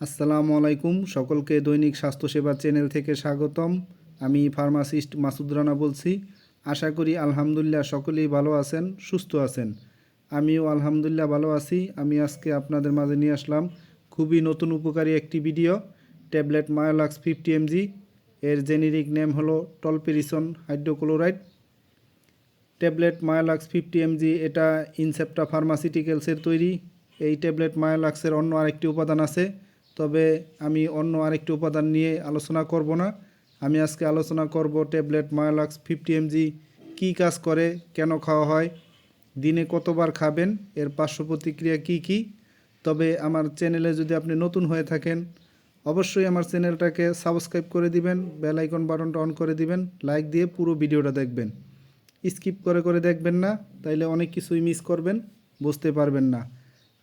আসসালামু আলাইকুম। সকলকে দৈনিক স্বাস্থ্যসেবা চ্যানেল থেকে স্বাগতম। আমি ফার্মাসিস্ট মাসুদ রানা বলছি। আশা করি আলহামদুলিল্লাহ সকলেই ভালো আছেন, সুস্থ আছেন। আমিও আলহামদুলিল্লাহ ভালো আছি। আমি আজকে আপনাদের মাঝে নিয়ে আসলাম খুবই নতুন উপকারী একটি video, tablet Myolax fifty MG. এর জেনেরিক নেম হলো tolperisone hydrochloride. Tablet Myolax fifty MG এটা ইনসেপ্টা ফার্মাসিউটিক্যালসের তৈরি। এই ট্যাবলেট মায়োলাক্সের অন্য আরেকটি উপাদান আছে তবে আমি অন্য আরেকটি উপাদান নিয়ে আলোচনা করব না। আমি আজকে আলোচনা করব ট্যাবলেট মায়োলাক্স ফিফটি এমজি কী কাজ করে, কেন খাওয়া হয়, দিনে কতবার খাবেন, এর পার্শ্ব প্রতিক্রিয়া কী কী? তবে আমার চ্যানেলে যদি আপনি নতুন হয়ে থাকেন, অবশ্যই আমার চ্যানেলটাকে সাবস্ক্রাইব করে দিবেন, বেল আইকন বাটনটা অন করে দিবেন, লাইক দিয়ে পুরো ভিডিওটা দেখবেন। স্কিপ করে করে দেখবেন না, তাইলে অনেক কিছুই মিস করবেন, বুঝতে পারবেন না।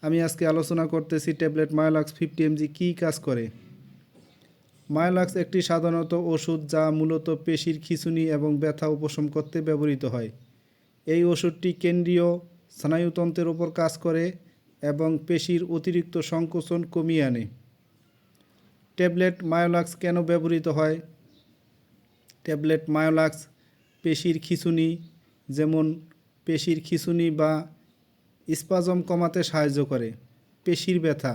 আমি আজকে আলোচনা করতেছি ট্যাবলেট মায়োলাক্স ফিফটি এমজি কী কাজ করে? মায়োলাক্স একটি সাধারণত ওষুধ যা মূলত পেশির খিঁচুনি এবং ব্যথা উপশম করতে ব্যবহৃত হয়। এই ওষুধটি কেন্দ্রীয় স্নায়ুতন্ত্রের ওপর কাজ করে এবং পেশির অতিরিক্ত সংকোচন কমিয়ে আনে। ট্যাবলেট মায়োলাক্স কেন ব্যবহৃত হয়? ট্যাবলেট মায়োলাক্স পেশির খিঁচুনি, যেমন পেশির খিঁচুনি বা স্পাজম কমাতে সাহায্য করে। পেশির ব্যথা,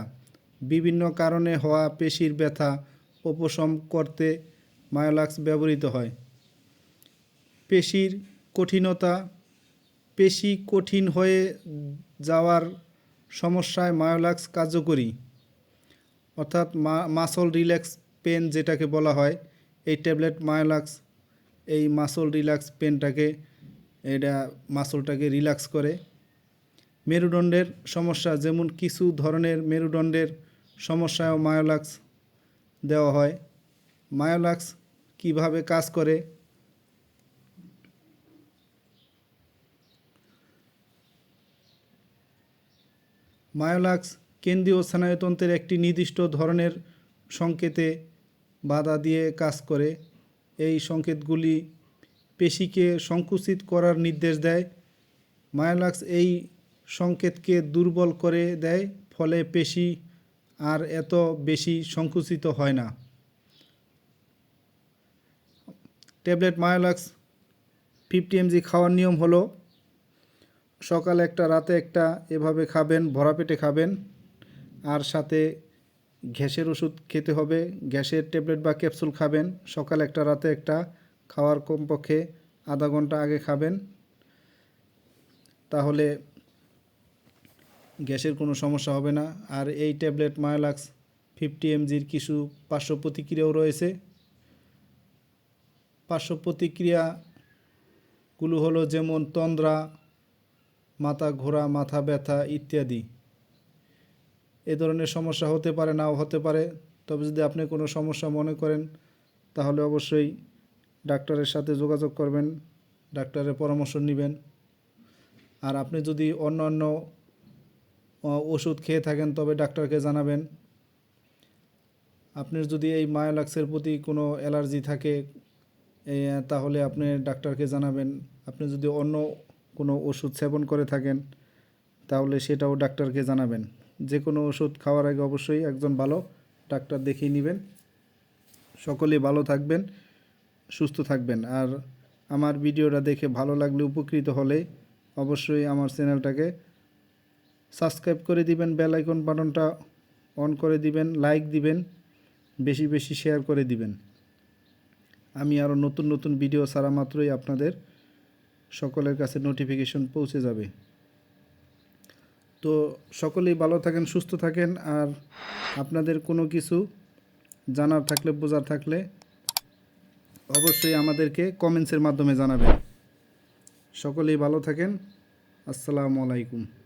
বিভিন্ন কারণে হওয়া পেশির ব্যথা, উপশম করতে মায়োলাক্স ব্যবহৃত হয়। পেশির কঠিনতা, পেশি কঠিন হয়ে যাওয়ার সমস্যায় মায়োলাক্স কার্যকরী। অর্থাৎ মাসল রিল্যাক্স পেন যেটাকে বলা হয়, এই ট্যাবলেট মায়োলাক্স, এই মাসল রিল্যাক্স পেনটাকে, এটা মাসলটাকে রিল্যাক্স করে। মেরুদণ্ডের সমস্যা, যেমন কিছু ধরনের মেরুদণ্ডের সমস্যায়ও মায়োলাক্স দেওয়া হয়। মায়োলাক্স কীভাবে কাজ করে? মায়োলাক্স কেন্দ্রীয় স্নায়ুতন্ত্রের একটি নির্দিষ্ট ধরনের সংকেতে বাধা দিয়ে কাজ করে। এই সংকেতগুলি পেশিকে সংকুচিত করার নির্দেশ দেয়। মায়োলাক্স এই সংকেতকে দুর্বল করে দেয়, ফলে পেশি আর এত বেশি সংকুচিত হয় না। ট্যাবলেট মায়োলাক্স ফিফটি এমজি খাওয়ার নিয়ম হলো, সকালে একটা, রাতে একটা, এভাবে খাবেন, ভরা পেটে খাবেন, আর সাথে গ্যাসের ওষুধ খেতে হবে, গ্যাসের ট্যাবলেট বা ক্যাপসুল খাবেন, সকাল একটা, রাতে একটা, খাওয়ার কমপক্ষে আধা ঘণ্টা আগে খাবেন, তাহলে গ্যাসের কোনো সমস্যা হবে না। আর এই ট্যাবলেট মায়োলাক্স ফিফটি এমজির কিছু পার্শ্ব প্রতিক্রিয়াও রয়েছে। পার্শ্ব প্রতিক্রিয়াগুলো হলো যেমন তন্দ্রা, মাথা ঘোরা, মাথা ব্যথা ইত্যাদি। এ ধরনের সমস্যা হতে পারে, নাও হতে পারে। তবে যদি আপনি কোনো সমস্যা মনে করেন, তাহলে অবশ্যই ডাক্তারের সাথে যোগাযোগ করবেন, ডাক্তারের পরামর্শ নেবেন। আর আপনি যদি অন্য অন্য ওষুধ খেয়ে থাকেন, তবে ডাক্তারকে জানাবেন। আপনার যদি এই মায়োলাক্সের প্রতি কোনো অ্যালার্জি থাকে তাহলে আপনি ডাক্তারকে জানাবেন। আপনি যদি অন্য কোনো ওষুধ সেবন করে থাকেন, তাহলে সেটাও ডাক্তারকে জানাবেন। যে কোনো ওষুধ খাওয়ার আগে অবশ্যই একজন ভালো ডাক্তার দেখিয়ে নেবেন। সকলেই ভালো থাকবেন, সুস্থ থাকবেন। আর আমার ভিডিওটা দেখে ভালো লাগলে উপকৃত হলে অবশ্যই আমার চ্যানেলটাকে সাবস্ক্রাইব করে দিবেন, বেল আইকন বাটনটা অন করে দিবেন, লাইক দিবেন, বেশি বেশি শেয়ার করে দিবেন। আমি আরও নতুন নতুন ভিডিও ছাড়া মাত্রই আপনাদের সকলের কাছে নোটিফিকেশন পৌঁছে যাবে। তো সকলেই ভালো থাকেন, সুস্থ থাকেন, আর আপনাদের কোনো কিছু জানার থাকলে, বোঝার থাকলে অবশ্যই আমাদেরকে কমেন্টসের মাধ্যমে জানাবেন। সকলেই ভালো থাকেন, আসসালামু আলাইকুম।